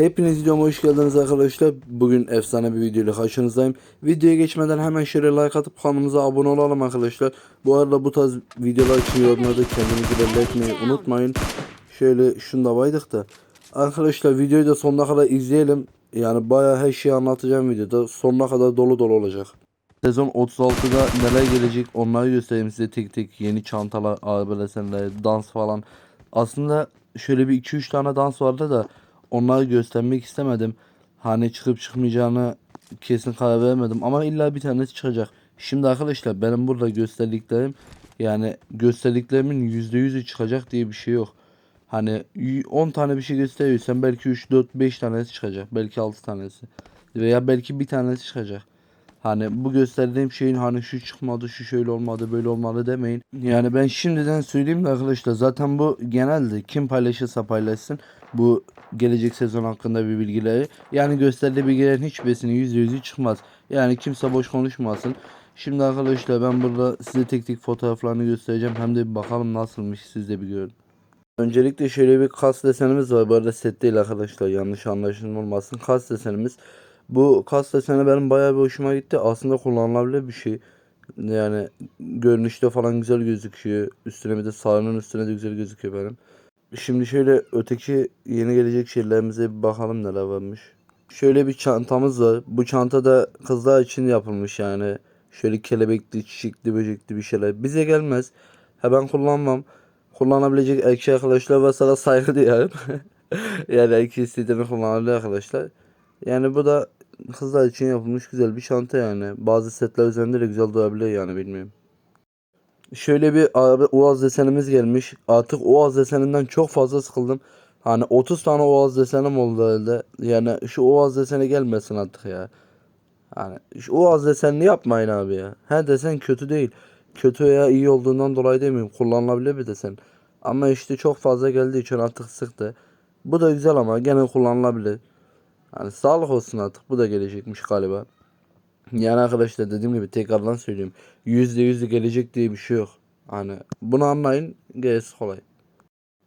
Hepiniz videoma hoş geldiniz arkadaşlar. Bugün efsane bir video ile karşınızdayım. Videoya geçmeden hemen şöyle like atıp kanalımıza abone olalım arkadaşlar. Bu arada bu tarz videolar için yorumlarda kendinizi belli etmeyi unutmayın. Şöyle şunu da baydık da. Arkadaşlar videoyu da sonuna kadar izleyelim. Yani bayağı her şeyi anlatacağım videoda. Sonuna kadar dolu dolu olacak. Sezon 36'da neler gelecek onları göstereyim size tek tek. Yeni çantalar, arbelesenler, dans falan. Aslında şöyle bir 2-3 tane dans vardı da onları göstermek istemedim. Hani çıkıp çıkmayacağını kesin karar veremedim ama illa bir tanesi çıkacak. Şimdi arkadaşlar benim burada gösterdiklerim yani gösterdiklerimin %100'ü çıkacak diye bir şey yok. Hani y- 10 tane bir şey gösteriyorsan belki 3 4 5 tanesi çıkacak. Belki 6 tanesi. Veya belki bir tanesi çıkacak. Hani bu gösterdiğim şeyin hani şu çıkmadı, şu şöyle olmadı, böyle olmadı demeyin. Yani ben şimdiden söyleyeyim de arkadaşlar zaten bu genelde kim paylaşırsa paylaşsın bu gelecek sezon hakkında bir bilgileri. Yani gösterdiği bilgilerin hiçbirisinin %100'ü çıkmaz. Yani kimse boş konuşmasın. Şimdi arkadaşlar ben burada size tek tek fotoğraflarını göstereceğim. Hem de bir bakalım nasılmış siz de bir görün. Öncelikle şöyle bir kas desenimiz var. Bu arada set değil arkadaşlar. Yanlış anlaşılma olmasın. Kas desenimiz. Bu kas deseni benim bayağı bir hoşuma gitti. Aslında kullanılabilir bir şey. Yani görünüşte falan güzel gözüküyor. Üstüne bir de sağının üstüne de güzel gözüküyor benim. Şimdi şöyle öteki yeni gelecek şeylerimize bir bakalım neler varmış. Şöyle bir çantamız var. Bu çanta da kızlar için yapılmış yani. Şöyle kelebekli, çiçekli, böcekli bir şeyler. Bize gelmez. Ha ben kullanmam. Kullanabilecek erkek arkadaşlar varsa da saygı duyarım. yani erkek istediğini kullanabilir arkadaşlar. Yani bu da kızlar için yapılmış güzel bir çanta yani. Bazı setler üzerinde de güzel durabilir yani bilmiyorum. Şöyle bir abi Oğaz desenimiz gelmiş. Artık Oğaz deseninden çok fazla sıkıldım. Hani 30 tane Oğaz desenim oldu elde. Yani şu Oğaz deseni gelmesin artık ya. Hani şu Oğaz desenini yapmayın abi ya. Her desen kötü değil. Kötü veya iyi olduğundan dolayı demiyorum. Kullanılabilir bir desen. Ama işte çok fazla geldiği için artık sıktı. Bu da güzel ama gene kullanılabilir. Hani sağlık olsun artık. Bu da gelecekmiş galiba. Yani arkadaşlar dediğim gibi tekrardan söyleyeyim. Yüzde yüzü gelecek diye bir şey yok. Hani bunu anlayın gerisi kolay.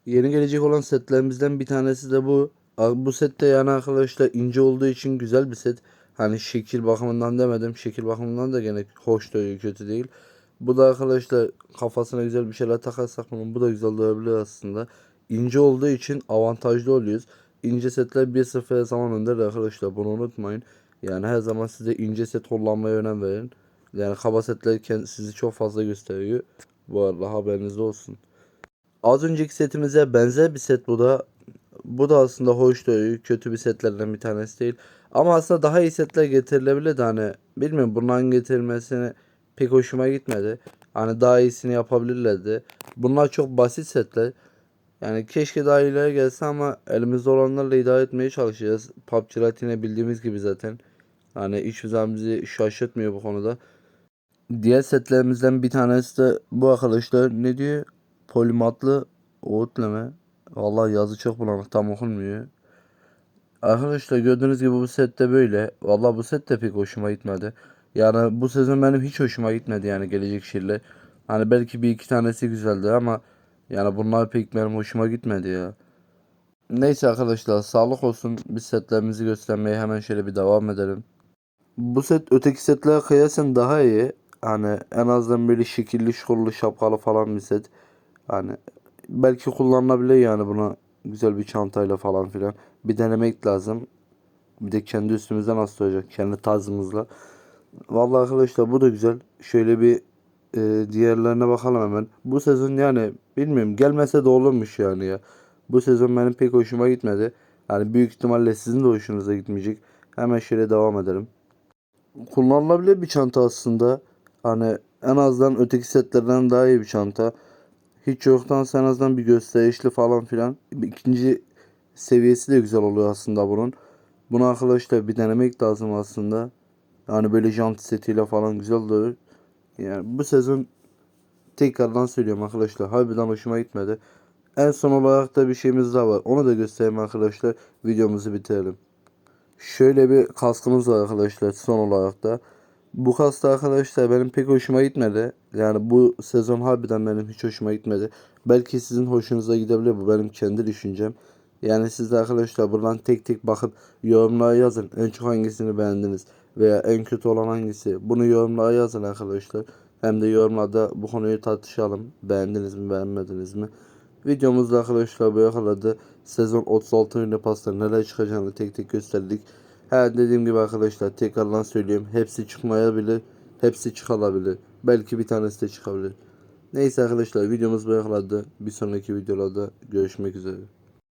Yeni gelecek olan setlerimizden bir tanesi de bu. Bu set de yani arkadaşlar ince olduğu için güzel bir set. Hani şekil bakımından demedim. Şekil bakımından da gene hoş duruyor kötü değil. Bu da arkadaşlar kafasına güzel bir şeyler takarsak bunun bu da güzel durabilir aslında. İnce olduğu için avantajlı oluyoruz. İnce setler 1-0 zaman önde de arkadaşlar bunu unutmayın. Yani her zaman size ince set kullanmaya önem verin. Yani kaba setler sizi çok fazla gösteriyor. Bu arada haberiniz olsun. Az önceki setimize benzer bir set bu da. Bu da aslında hoş duruyor. Kötü bir setlerden bir tanesi değil. Ama aslında daha iyi setler getirilebilirdi hani. Bilmiyorum bunların getirilmesini pek hoşuma gitmedi. Hani daha iyisini yapabilirlerdi. Bunlar çok basit setler. Yani keşke daha iyileri gelse ama elimizde olanlarla idare etmeye çalışacağız. PUBG Lite bildiğimiz gibi zaten. Hani hiçbir zaman bizi şaşırtmıyor bu konuda. Diğer setlerimizden bir tanesi de bu arkadaşlar ne diyor? Polimatlı oğutleme. Vallahi yazı çok bulanık tam okunmuyor. Arkadaşlar gördüğünüz gibi bu sette böyle. Vallahi bu set de pek hoşuma gitmedi. Yani bu sezon benim hiç hoşuma gitmedi yani gelecek şeyler. Hani belki bir iki tanesi güzeldi ama yani bunlar pek benim hoşuma gitmedi ya. Neyse arkadaşlar sağlık olsun. Biz setlerimizi göstermeye hemen şöyle bir devam edelim. Bu set öteki setlere kıyasen daha iyi. Hani en azından böyle şekilli şkollu şapkalı falan bir set. Hani belki kullanılabilir yani buna güzel bir çantayla falan filan. Bir denemek lazım. Bir de kendi üstümüzde nasıl kendi tarzımızla. Vallahi arkadaşlar bu da güzel. Şöyle bir e, diğerlerine bakalım hemen. Bu sezon yani bilmiyorum gelmese de olurmuş yani ya. Bu sezon benim pek hoşuma gitmedi. Yani büyük ihtimalle sizin de hoşunuza gitmeyecek. Hemen şöyle devam edelim. Kullanılabilir bir çanta aslında. Hani en azından öteki setlerden daha iyi bir çanta. Hiç yoktan en azından bir gösterişli falan filan. İkinci seviyesi de güzel oluyor aslında bunun. Bunu arkadaşlar bir denemek lazım aslında. Yani böyle jant setiyle falan güzel olur. Yani bu sezon tekrardan söylüyorum arkadaşlar. Harbiden hoşuma gitmedi. En son olarak da bir şeyimiz daha var. Onu da göstereyim arkadaşlar. Videomuzu bitirelim. Şöyle bir kaskımız var arkadaşlar son olarak da. Bu kask da arkadaşlar benim pek hoşuma gitmedi. Yani bu sezon harbiden benim hiç hoşuma gitmedi. Belki sizin hoşunuza gidebilir bu benim kendi düşüncem. Yani siz de arkadaşlar buradan tek tek bakıp yorumlara yazın. En çok hangisini beğendiniz veya en kötü olan hangisi? Bunu yorumlara yazın arkadaşlar. Hem de yorumlarda bu konuyu tartışalım. Beğendiniz mi beğenmediniz mi? Videomuzda arkadaşlar bu yakaladı. Sezon 36 ünlü pasta neler çıkacağını tek tek gösterdik. Her dediğim gibi arkadaşlar tekrardan söyleyeyim. Hepsi çıkmayabilir. Hepsi çıkabilir. Belki bir tanesi de çıkabilir. Neyse arkadaşlar videomuz bu yakaladı. Bir sonraki videolarda görüşmek üzere.